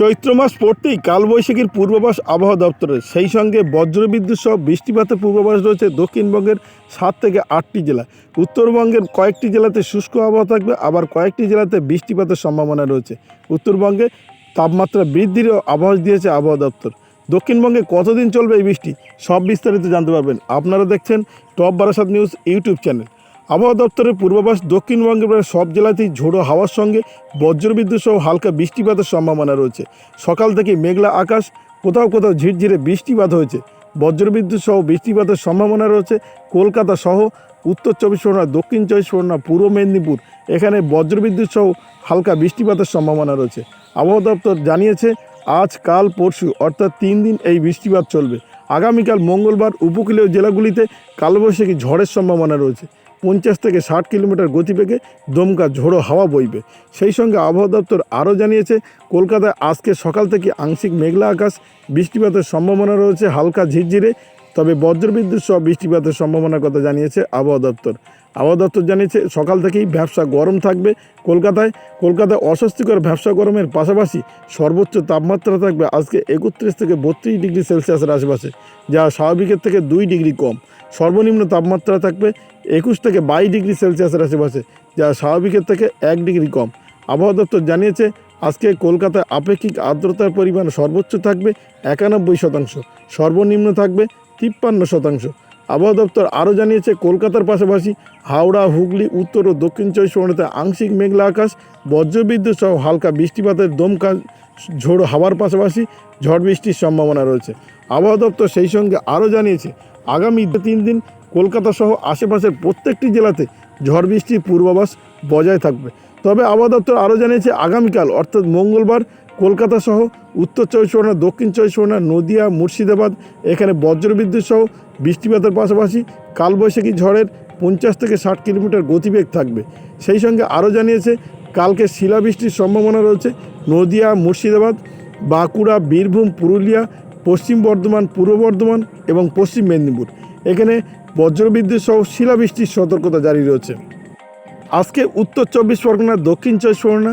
চৈত্র মাস পড়তেই কালবৈশাখীর পূর্বাভাস আবহাওয়া দপ্তরের। সেই সঙ্গে বজ্রবিদ্যুৎ সহ বৃষ্টিপাতের পূর্বাভাস রয়েছে দক্ষিণবঙ্গের সাত থেকে আটটি জেলা উত্তরবঙ্গের কয়েকটি জেলাতে শুষ্ক আবহাওয়া থাকবে, আবার কয়েকটি জেলাতে বৃষ্টিপাতের সম্ভাবনা রয়েছে। উত্তরবঙ্গে তাপমাত্রা বৃদ্ধিরও আভাস দিয়েছে আবহাওয়া দপ্তর। দক্ষিণবঙ্গে কতদিন চলবে এই বৃষ্টি, সব বিস্তারিত জানতে পারবেন। আপনারা দেখছেন top Barasat news YouTube channel. আবহাওয়া দপ্তরের পূর্বাভাস দক্ষিণবঙ্গের প্রায় সব জেলাতেই ঝোড়ো হাওয়ার সঙ্গে বজ্রবিদ্যুৎ সহ হালকা বৃষ্টিপাতের সম্ভাবনা রয়েছে। সকাল থেকে মেঘলা আকাশ, কোথাও কোথাও ঝিরঝিরে বৃষ্টিপাত হয়েছে। বজ্রবিদ্যুৎ সহ বৃষ্টিপাতের সম্ভাবনা রয়েছে কলকাতা সহ উত্তর চব্বিশ পরগনা, দক্ষিণ চব্বিশ পরগনা, পূর্ব মেদিনীপুর। এখানে বজ্রবিদ্যুৎ সহ হালকা বৃষ্টিপাতের সম্ভাবনা রয়েছে। আবহাওয়া দপ্তর জানিয়েছে, আজ, কাল, পরশু, অর্থাৎ তিন দিন এই বৃষ্টিপাত চলবে। আগামীকাল মঙ্গলবার উপকূলীয় জেলাগুলিতে কালবৈশাখী ঝড়ের সম্ভাবনা রয়েছে। পঞ্চাশ থেকে ষাট কিলোমিটার গতিবেগে দমকা ঝোড়ো হাওয়া বইবে। সেই সঙ্গে আবহাওয়া দপ্তর আরও জানিয়েছে, কলকাতায় আজকে সকাল থেকে আংশিক মেঘলা আকাশ, বৃষ্টিপাতের সম্ভাবনা রয়েছে, হালকা ঝিরঝিরে তবে বজ্রবিদ্যুৎ সহ বৃষ্টিপাতের সম্ভাবনার কথা জানিয়েছে আবহাওয়া দপ্তর। আবহাওয়া দপ্তর জানিয়েছে সকাল থেকেই ব্যবসা গরম থাকবে। কলকাতায় কলকাতায় অস্বস্তিকর ব্যবসা গরমের পাশাপাশি সর্বোচ্চ তাপমাত্রা থাকবে আজকে একত্রিশ থেকে বত্রিশ ডিগ্রি সেলসিয়াসের আশেপাশে, যা স্বাভাবিকের থেকে দুই ডিগ্রি কম। সর্বনিম্ন তাপমাত্রা থাকবে একুশ থেকে বাইশ ডিগ্রি সেলসিয়াসের আশেপাশে, যা স্বাভাবিকের থেকে এক ডিগ্রি কম। আবহাওয়া দপ্তর জানিয়েছে আজকে কলকাতায় আপেক্ষিক আর্দ্রতার পরিমাণ সর্বোচ্চ থাকবে একানব্বই শতাংশ। সর্বনিম্ন থাকবে তিপ্পান্ন শতাংশ। আবহাওয়া দপ্তর আরও জানিয়েছে, কলকাতার পাশাপাশি হাওড়া, হুগলি, উত্তর ও দক্ষিণ চব্বিশ পরগনাতে আংশিক মেঘলা আকাশ, বজ্রবিদ্যুৎ সহ হালকা বৃষ্টিপাতের দমকা ঝোড়ো হাওয়ার পাশাপাশি ঝড় বৃষ্টির সম্ভাবনা রয়েছে। আবহাওয়া দপ্তর সেই সঙ্গে আরও জানিয়েছে, আগামী তিন দিন কলকাতা সহ আশেপাশের প্রত্যেকটি জেলাতে ঝড় বৃষ্টির পূর্বাভাস বজায় থাকবে। তবে আবহাওয়া দপ্তর আরও জানিয়েছে, আগামীকাল, অর্থাৎ মঙ্গলবার কলকাতা সহ উত্তর চব্বিশ পরগনা, দক্ষিণ চব্বিশ পরগনা, নদিয়া, মুর্শিদাবাদ, এখানে বজ্রবিদ্যুৎ সহ বৃষ্টিপাতের পাশাপাশি কালবৈশাখী ঝড়ের পঞ্চাশ থেকে ষাট কিলোমিটার গতিবেগ থাকবে। সেই সঙ্গে আরও জানিয়েছে, কালকে শিলাবৃষ্টির সম্ভাবনা রয়েছে নদিয়া, মুর্শিদাবাদ, বাঁকুড়া, বীরভূম, পুরুলিয়া, পশ্চিম বর্ধমান, পূর্ব বর্ধমান এবং পশ্চিম মেদিনীপুর। এখানে বজ্রবিদ্যুৎ সহ শিলাবৃষ্টির সতর্কতা জারি রয়েছে। আজকে উত্তর চব্বিশ পরগনা, দক্ষিণ চব্বিশ পরগনা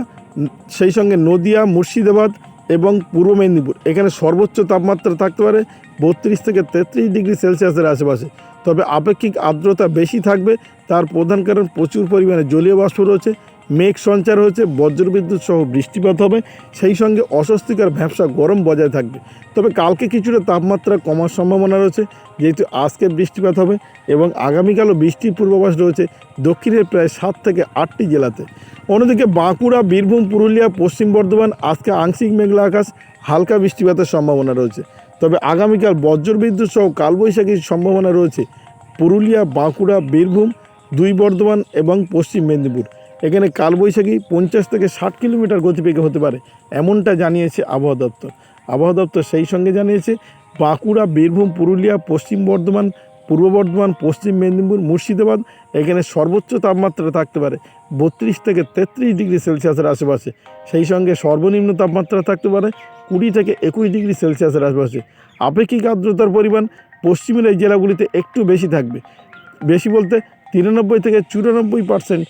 সেই সঙ্গে নদিয়া, মুর্শিদাবাদ এবং পূর্ব মেদিনীপুর। এখানে সর্বোচ্চ তাপমাত্রা থাকতে পারে বত্রিশ থেকে তেত্রিশ ডিগ্রি সেলসিয়াসের আশেপাশে। তবে আপেক্ষিক আর্দ্রতা বেশি থাকবে, তার প্রধান কারণ প্রচুর পরিমাণে জলীয় বাষ্প রয়েছে, মেঘ সঞ্চার হয়েছে, বজ্রবিদ্যুৎ সহ বৃষ্টিপাত হবে, সেই সঙ্গে অস্বস্তিকর ভ্যাবসা গরম বজায় থাকবে। তবে কালকে কিছুটা তাপমাত্রা কমার সম্ভাবনা রয়েছে, যেহেতু আজকে বৃষ্টিপাত হবে এবং আগামীকালও বৃষ্টির পূর্বাভাস রয়েছে দক্ষিণের প্রায় সাত থেকে আটটি জেলাতে। অন্যদিকে বাঁকুড়া, বীরভূম, পুরুলিয়া, পশ্চিম বর্ধমান, আজকে আংশিক মেঘলা আকাশ, হালকা বৃষ্টিপাতের সম্ভাবনা রয়েছে। তবে আগামীকাল বজ্রবিদ্যুৎ সহ কালবৈশাখীর সম্ভাবনা রয়েছে। পুরুলিয়া, বাঁকুড়া, বীরভূম, দুই বর্ধমান এবং পশ্চিম মেদিনীপুর। এখানে কালবৈশাখী পঞ্চাশ থেকে ষাট কিলোমিটার গতিবেগে হতে পারে, এমনটা জানিয়েছে আবহাওয়া দপ্তর। আবহাওয়া দপ্তর সেই সঙ্গে জানিয়েছে, বাঁকুড়া, বীরভূম, পুরুলিয়া, পশ্চিম বর্ধমান পূর্ব বর্ধমান, পশ্চিম মেদিনীপুর, মুর্শিদাবাদ, এখানে সর্বোচ্চ তাপমাত্রা থাকতে পারে বত্রিশ থেকে তেত্রিশ ডিগ্রি সেলসিয়াসের আশেপাশে। সেই সঙ্গে সর্বনিম্ন তাপমাত্রা থাকতে পারে কুড়ি থেকে একুশ ডিগ্রি সেলসিয়াসের আশেপাশে। আপেক্ষিক আর্দ্রতার পরিমাণ পশ্চিমের এই জেলাগুলিতে একটু বেশি থাকবে। বেশি বলতে তিরানব্বই থেকে চুরানব্বই পার্সেন্ট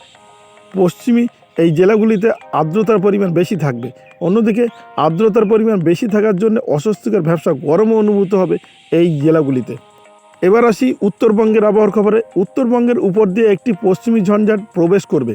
পশ্চিমী এই জেলাগুলিতে আর্দ্রতার পরিমাণ বেশি থাকবে। অন্যদিকে আর্দ্রতার পরিমাণ বেশি থাকার জন্য অস্বস্তিকর ব্যবসা গরমও অনুভূত হবে এই জেলাগুলিতে। এবার আসি উত্তরবঙ্গের আবহাওয়ার খবরে। উত্তরবঙ্গের উপর দিয়ে একটি পশ্চিমী ঝঞ্ঝাট প্রবেশ করবে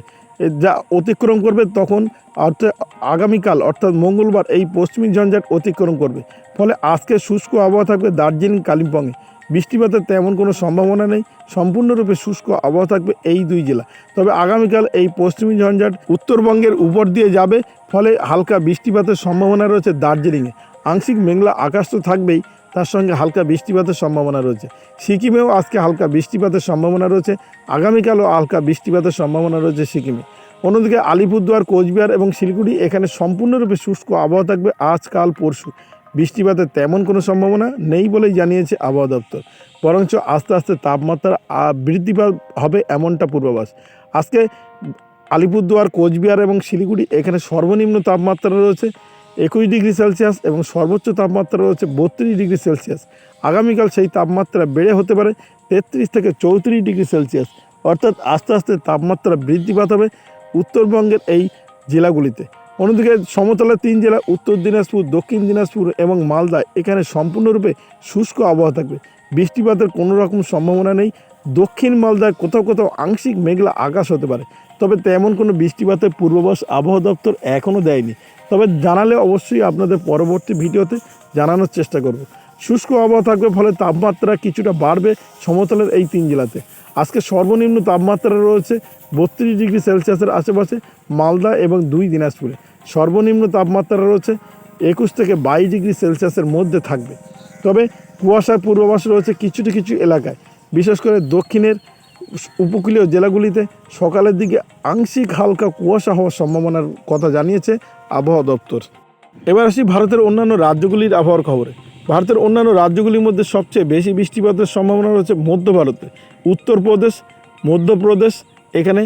যা অতিক্রম করবে তখন অর্থাৎ আগামীকাল, অর্থাৎ মঙ্গলবার এই পশ্চিমী ঝঞ্ঝাট অতিক্রম করবে। ফলে আজকে শুষ্ক আবহাওয়া থাকবে দার্জিলিং কালিম্পংয়ে বৃষ্টিপাতের তেমন কোনো সম্ভাবনা নেই, সম্পূর্ণরূপে শুষ্ক আবহাওয়া থাকবে এই দুই জেলা। তবে আগামীকাল এই পশ্চিমী ঝঞ্ঝাট উত্তরবঙ্গের উপর দিয়ে যাবে, ফলে হালকা বৃষ্টিপাতের সম্ভাবনা রয়েছে দার্জিলিংয়ে আংশিক মেঘলা আকাশ তো থাকবেই তার সঙ্গে হালকা বৃষ্টিপাতের সম্ভাবনা রয়েছে। সিকিমেও আজকে হালকা বৃষ্টিপাতের সম্ভাবনা রয়েছে। আগামীকালও হালকা বৃষ্টিপাতের সম্ভাবনা রয়েছে সিকিমে। অন্যদিকে আলিপুরদুয়ার, কোচবিহার এবং শিলিগুড়ি এখানে সম্পূর্ণরূপে শুষ্ক আবহাওয়া থাকবে আজ, কাল, পরশু। বৃষ্টিপাতের তেমন কোনো সম্ভাবনা নেই বলেই জানিয়েছে আবহাওয়া দপ্তর। বরঞ্চ আস্তে আস্তে তাপমাত্রা বৃদ্ধি হবে এমনটা পূর্বাভাস। আজকে আলিপুরদুয়ার, কোচবিহার এবং শিলিগুড়ি এখানে সর্বনিম্ন তাপমাত্রা রয়েছে। একুশ ডিগ্রি সেলসিয়াস এবং সর্বোচ্চ তাপমাত্রা রয়েছে বত্রিশ ডিগ্রি সেলসিয়াস। আগামীকাল সেই তাপমাত্রা বেড়ে হতে পারে তেত্রিশ থেকে চৌত্রিশ ডিগ্রি সেলসিয়াস। অর্থাৎ আস্তে আস্তে তাপমাত্রা বৃদ্ধিপাত হবে উত্তরবঙ্গের এই জেলাগুলিতে। অন্যদিকে সমতলা তিন জেলা উত্তর দিনাজপুর, দক্ষিণ দিনাজপুর এবং মালদা এখানে সম্পূর্ণরূপে শুষ্ক আবহাওয়া থাকবে। বৃষ্টিপাতের কোনো রকম সম্ভাবনা নেই। দক্ষিণ মালদায় কোথাও কোথাও আংশিক মেঘলা আকাশ হতে পারে। তবে তেমন কোনো বৃষ্টিপাতের পূর্বাভাস আবহাওয়া দপ্তর এখনও দেয়নি। তবে জানালে অবশ্যই আপনাদের পরবর্তী ভিডিওতে জানানোর চেষ্টা করব। শুষ্ক আবহাওয়া থাকবে, ফলে তাপমাত্রা কিছুটা বাড়বে সমতলের এই তিন জেলাতে। আজকে সর্বনিম্ন তাপমাত্রা রয়েছে বত্রিশ ডিগ্রি সেলসিয়াসের আশেপাশে মালদা এবং দুই দিনাজপুরে। সর্বনিম্ন তাপমাত্রা রয়েছে একুশ থেকে বাইশ ডিগ্রি সেলসিয়াসের মধ্যে থাকবে। তবে কুয়াশার পূর্বাভাস রয়েছে কিছুটা কিছু এলাকায়, বিশেষ করে দক্ষিণের উপকূলীয় জেলাগুলিতে সকালের দিকে আংশিক হালকা কুয়াশা হওয়ার সম্ভাবনার কথা জানিয়েছে আবহাওয়া দপ্তর। এবার আসি ভারতের অন্যান্য রাজ্যগুলির আবহাওয়ার খবরে। ভারতের অন্যান্য রাজ্যগুলির মধ্যে সবচেয়ে বেশি বৃষ্টিপাতের সম্ভাবনা রয়েছে মধ্য ভারতে। উত্তরপ্রদেশ, মধ্যপ্রদেশ, এখানে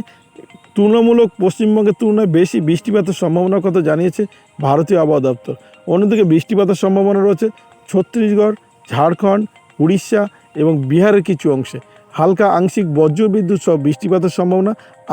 তুলনামূলক পশ্চিমবঙ্গের তুলনায় বেশি বৃষ্টিপাতের সম্ভাবনার কথা জানিয়েছে ভারতীয় আবহাওয়া দপ্তর। অন্যদিকে বৃষ্টিপাতের সম্ভাবনা রয়েছে ছত্তিশগড়, ঝাড়খণ্ড, উড়িষ্যা এবং বিহারের কিছু অংশে। হালকা আংশিক বজ্রবিদ্যুৎ সহ বৃষ্টিপাতের সম্ভাবনা।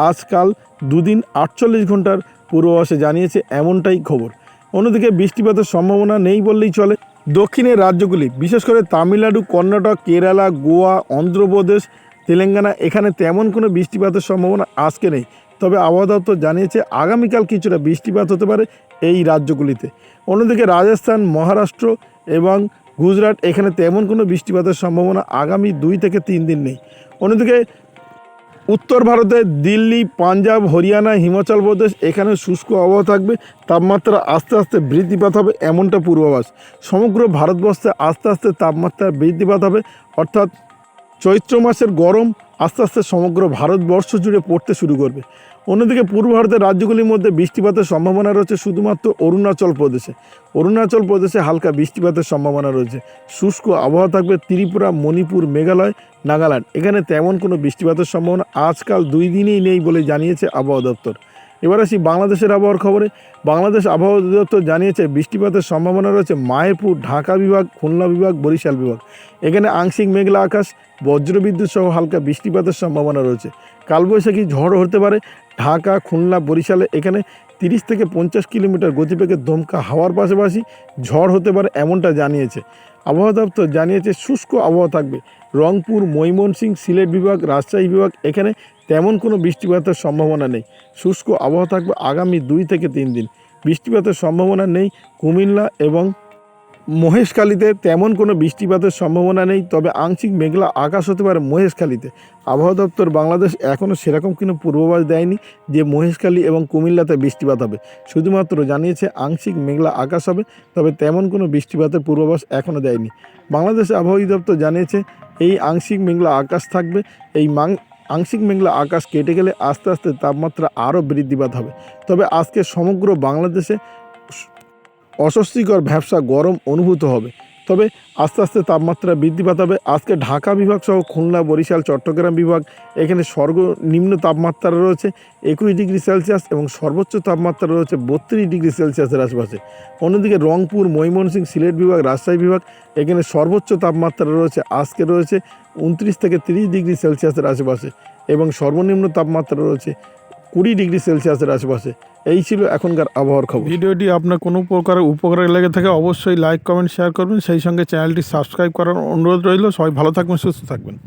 আজকাল দুদিন আটচল্লিশ ঘণ্টার পূর্বাভাসে জানিয়েছে এমনটাই খবর। অন্যদিকে বৃষ্টিপাতের সম্ভাবনা নেই বললেই চলে। দক্ষিণের রাজ্যগুলি, বিশেষ করে তামিলনাড়ু, কর্ণাটক, কেরালা, গোয়া, অন্ধ্রপ্রদেশ, তেলেঙ্গানা, এখানে তেমন কোনো বৃষ্টিপাতের সম্ভাবনা আজকে নেই। তবে আবহাওয়া দপ্তর জানিয়েছে আগামীকাল কিছুটা বৃষ্টিপাত হতে পারে এই রাজ্যগুলিতে। অন্যদিকে রাজস্থান, মহারাষ্ট্র এবং গুজরাট, এখানে তেমন কোনো বৃষ্টিপাতের সম্ভাবনা আগামী দুই থেকে তিন দিন নেই। অন্যদিকে, উত্তর ভারতে দিল্লি, পাঞ্জাব, হরিয়ানা, হিমাচল প্রদেশ, এখানে শুষ্ক আবহাওয়া থাকবে। তাপমাত্রা আস্তে আস্তে বৃদ্ধিপাত হবে এমনটা পূর্বাভাস। সমগ্র ভারতবর্ষে আস্তে আস্তে তাপমাত্রা বৃদ্ধিপাত হবে। অর্থাৎ চৈত্র মাসের গরম আস্তে আস্তে সমগ্র ভারতবর্ষ জুড়ে পড়তে শুরু করবে। অন্যদিকে পূর্ব ভারতের রাজ্যগুলির মধ্যে বৃষ্টিপাতের সম্ভাবনা রয়েছে শুধুমাত্র অরুণাচল প্রদেশে। অরুণাচল প্রদেশে হালকা বৃষ্টিপাতের সম্ভাবনা রয়েছে। শুষ্ক আবহাওয়া থাকবে ত্রিপুরা, মণিপুর, মেঘালয়, নাগাল্যান্ড। এখানে তেমন কোনো বৃষ্টিপাতের সম্ভাবনা আজকাল দুই দিনেই নেই বলে জানিয়েছে আবহাওয়া দপ্তর। এবার আসি বাংলাদেশের আবহাওয়ার খবরে। বাংলাদেশ আবহাওয়া অধিদপ্তর জানিয়েছে, বৃষ্টিপাতের সম্ভাবনা রয়েছে মায়েরপুর ঢাকা বিভাগ, খুলনা বিভাগ, বরিশাল বিভাগ। এখানে আংশিক মেঘলা আকাশ, বজ্রবিদ্যুৎ সহ হালকা বৃষ্টিপাতের সম্ভাবনা রয়েছে। কালবৈশাখী ঝড় হতে পারে। ঢাকা, খুলনা, বরিশালে এখানে তিরিশ থেকে পঞ্চাশ কিলোমিটার গতিবেগে দমকা হাওয়ার পাশাপাশি ঝড় হতে পারে এমনটা জানিয়েছে। আবহাওয়া দপ্তর জানিয়েছে, শুষ্ক আবহাওয়া থাকবে। রংপুর ময়মনসিং সিলেট বিভাগ, রাজশাহী বিভাগ, এখানে তেমন কোনো বৃষ্টিপাতের সম্ভাবনা নেই। শুষ্ক আবহাওয়া থাকবে আগামী দুই থেকে তিন দিন। বৃষ্টিপাতের সম্ভাবনা নেই। কুমিল্লা এবং মহেশখালীতে তেমন কোনো বৃষ্টিপাতের সম্ভাবনা নেই, তবে আংশিক মেঘলা আকাশ হতে পারে মহেশখালীতে। আবহাওয়া দপ্তর বাংলাদেশ এখনও সেরকম কোনো পূর্বাভাস দেয়নি যে মহেশখালী এবং কুমিল্লাতে বৃষ্টিপাত হবে। শুধুমাত্র জানিয়েছে আংশিক মেঘলা আকাশ হবে, তবে তেমন কোনো বৃষ্টিপাতের পূর্বাভাস এখনও দেয়নি। বাংলাদেশ আবহাওয়া দপ্তর জানিয়েছে, এই আংশিক মেঘলা আকাশ থাকবে, এই মাং, আংশিক মেঘলা আকাশ কেটে গেলে আস্তে আস্তে তাপমাত্রা আরও বৃদ্ধিপাত হবে। তবে আজকে সমগ্র বাংলাদেশে অস্বস্তিকর ভ্যাবসা গরম অনুভূত হবে। তবে আস্তে আস্তে তাপমাত্রা বৃদ্ধিপাত হবে আজকে ঢাকা বিভাগ সহ খুলনা, বরিশাল, চট্টগ্রাম বিভাগ এখানে সর্বনিম্ন তাপমাত্রা রয়েছে একুশ ডিগ্রি সেলসিয়াস এবং সর্বোচ্চ তাপমাত্রা রয়েছে বত্রিশ ডিগ্রি সেলসিয়াসের আশপাশে। অন্যদিকে রংপুর, ময়মনসিংহ, সিলেট বিভাগ, রাজশাহী বিভাগ এখানে সর্বোচ্চ তাপমাত্রা রয়েছে, আজকে রয়েছে উনত্রিশ থেকে তিরিশ ডিগ্রি সেলসিয়াসের আশেপাশে এবং সর্বনিম্ন তাপমাত্রা রয়েছে কুড়ি ডিগ্রি সেলসিয়াসের আশেপাশে। এই ছিল এখনকার আবহাওয়ার খবর। ভিডিওটি আপনার কোনো প্রকারের উপকারে লেগে থাকে অবশ্যই লাইক, কমেন্ট, শেয়ার করবেন। সেই সঙ্গে চ্যানেলটি সাবস্ক্রাইব করার অনুরোধ রইল। সবাই ভালো থাকবেন, সুস্থ থাকবেন।